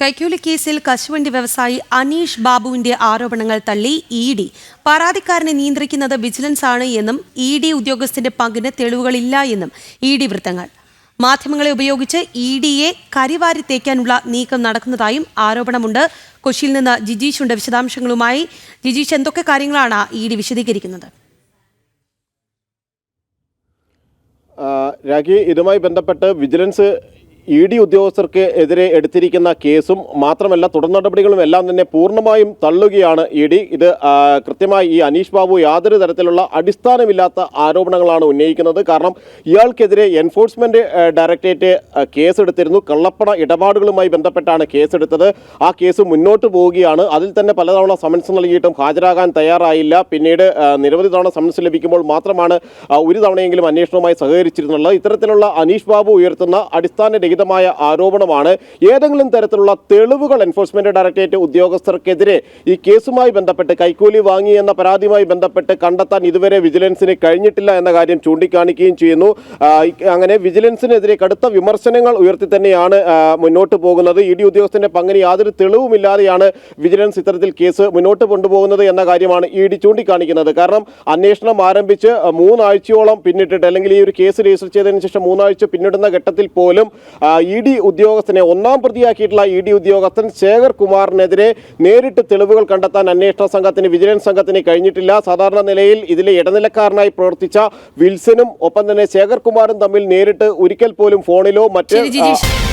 കൈക്കൂലി കേസിൽ കശുവണ്ടി വ്യവസായി അനീഷ് ബാബുവിന്റെ ആരോപണങ്ങൾ തള്ളി ഇ ഡി. പരാതിക്കാരനെ നിയന്ത്രിക്കുന്നത് വിജിലൻസ് ആണ് എന്നും ഇ ഡി ഉദ്യോഗസ്ഥന്റെ പങ്കിന് തെളിവുകളില്ല എന്നും ഇ ഡി വൃത്തങ്ങൾ. മാധ്യമങ്ങളെ ഉപയോഗിച്ച് ഇ ഡിയെ കരിവാരി തേക്കാനുള്ള നീക്കം നടക്കുന്നതായും ആരോപണമുണ്ട്. കൊച്ചിയിൽ നിന്ന് ജിജീഷുണ്ട് വിശദാംശങ്ങളുമായി. ജിജീഷ് എന്തൊക്കെ കാര്യങ്ങളാണ് ഇ ഡി വിശദീകരിക്കുന്നത്? രാഖി ഇതുമായി ബന്ധപ്പെട്ട് വിജിലൻസ് ഇ ഡി ഉദ്യോഗസ്ഥർക്ക് എതിരെ എടുത്തിരിക്കുന്ന കേസും മാത്രമല്ല തുടർ നടപടികളും എല്ലാം തന്നെ പൂർണമായും തള്ളുകയാണ് ഇ ഡി. ഇത് കൃത്യമായി ഈ അനീഷ് ബാബു യാതൊരു തരത്തിലുള്ള അടിസ്ഥാനമില്ലാത്ത ആരോപണങ്ങളാണ് ഉന്നയിക്കുന്നത്. കാരണം ഇയാൾക്കെതിരെ എൻഫോഴ്സ്മെന്റ് ഡയറക്ടറേറ്റ് കേസെടുത്തിരുന്നു. കള്ളപ്പണ ഇടപാടുകളുമായി ബന്ധപ്പെട്ടാണ് കേസെടുത്തത്. ആ കേസ് മുന്നോട്ട് പോവുകയാണ്. അതിൽ തന്നെ പലതവണ സമൻസ് നൽകിയിട്ടും ഹാജരാകാൻ തയ്യാറായില്ല. പിന്നീട് നിരവധി തവണ സമൻസ് ലഭിക്കുമ്പോൾ മാത്രമാണ് ഒരു തവണയെങ്കിലും അന്വേഷണവുമായി സഹകരിച്ചിരുന്നുള്ളത്. ഇത്തരത്തിലുള്ള അനീഷ് ബാബു ഉയർത്തുന്ന അടിസ്ഥാനരഹിതമായ ആരോപണമാണ് ഏതെങ്കിലും തരത്തിലുള്ള തെളിവുകൾ എൻഫോഴ്സ്മെന്റ് ഡയറക്ടറേറ്റ് ഉദ്യോഗസ്ഥർക്കെതിരെ ഈ കേസുമായി ബന്ധപ്പെട്ട് കൈക്കൂലി വാങ്ങി എന്ന പരാതിയുമായി ബന്ധപ്പെട്ട് കണ്ടെത്താൻ ഇതുവരെ വിജിലൻസിന് കഴിഞ്ഞിട്ടില്ല എന്ന കാര്യം ചൂണ്ടിക്കാണിക്കുകയും ചെയ്യുന്നു. അങ്ങനെ വിജിലൻസിനെതിരെ കടുത്ത വിമർശനങ്ങൾ ഉയർത്തി തന്നെയാണ് മുന്നോട്ട് പോകുന്നത്. ഇ ഡി ഉദ്യോഗസ്ഥന്റെ പങ്കിന് യാതൊരു തെളിവുമില്ലാതെയാണ് വിജിലൻസ് ഇത്തരത്തിൽ കേസ് മുന്നോട്ട് കൊണ്ടുപോകുന്നത് എന്ന കാര്യമാണ് ഇ ഡി ചൂണ്ടിക്കാണിക്കുന്നത്. കാരണം അന്വേഷണം ആരംഭിച്ച് മൂന്നാഴ്ചയോളം പിന്നിട്ടിട്ട് അല്ലെങ്കിൽ ഈ ഒരു കേസ് രജിസ്റ്റർ ചെയ്തതിനു ശേഷം മൂന്നാഴ്ച പിന്നിടുന്ന ഘട്ടത്തിൽ പോലും ഇ ഡി ഉദ്യോഗസ്ഥനെ ഒന്നാം പ്രതിയാക്കിയിട്ടുള്ള ഇ ഡി ഉദ്യോഗസ്ഥൻ ശേഖർ കുമാറിനെതിരെ നേരിട്ട് തെളിവുകൾ കണ്ടെത്താൻ അന്വേഷണ സംഘത്തിന് വിജിലൻസ് സംഘത്തിന് കഴിഞ്ഞിട്ടില്ല. സാധാരണ നിലയിൽ ഇതിലെ ഇടനിലക്കാരനായി പ്രവർത്തിച്ച വിൽസനും ഒപ്പം തന്നെ ശേഖർ കുമാറും തമ്മിൽ നേരിട്ട് ഒരിക്കൽ പോലും ഫോണിലോ മറ്റ്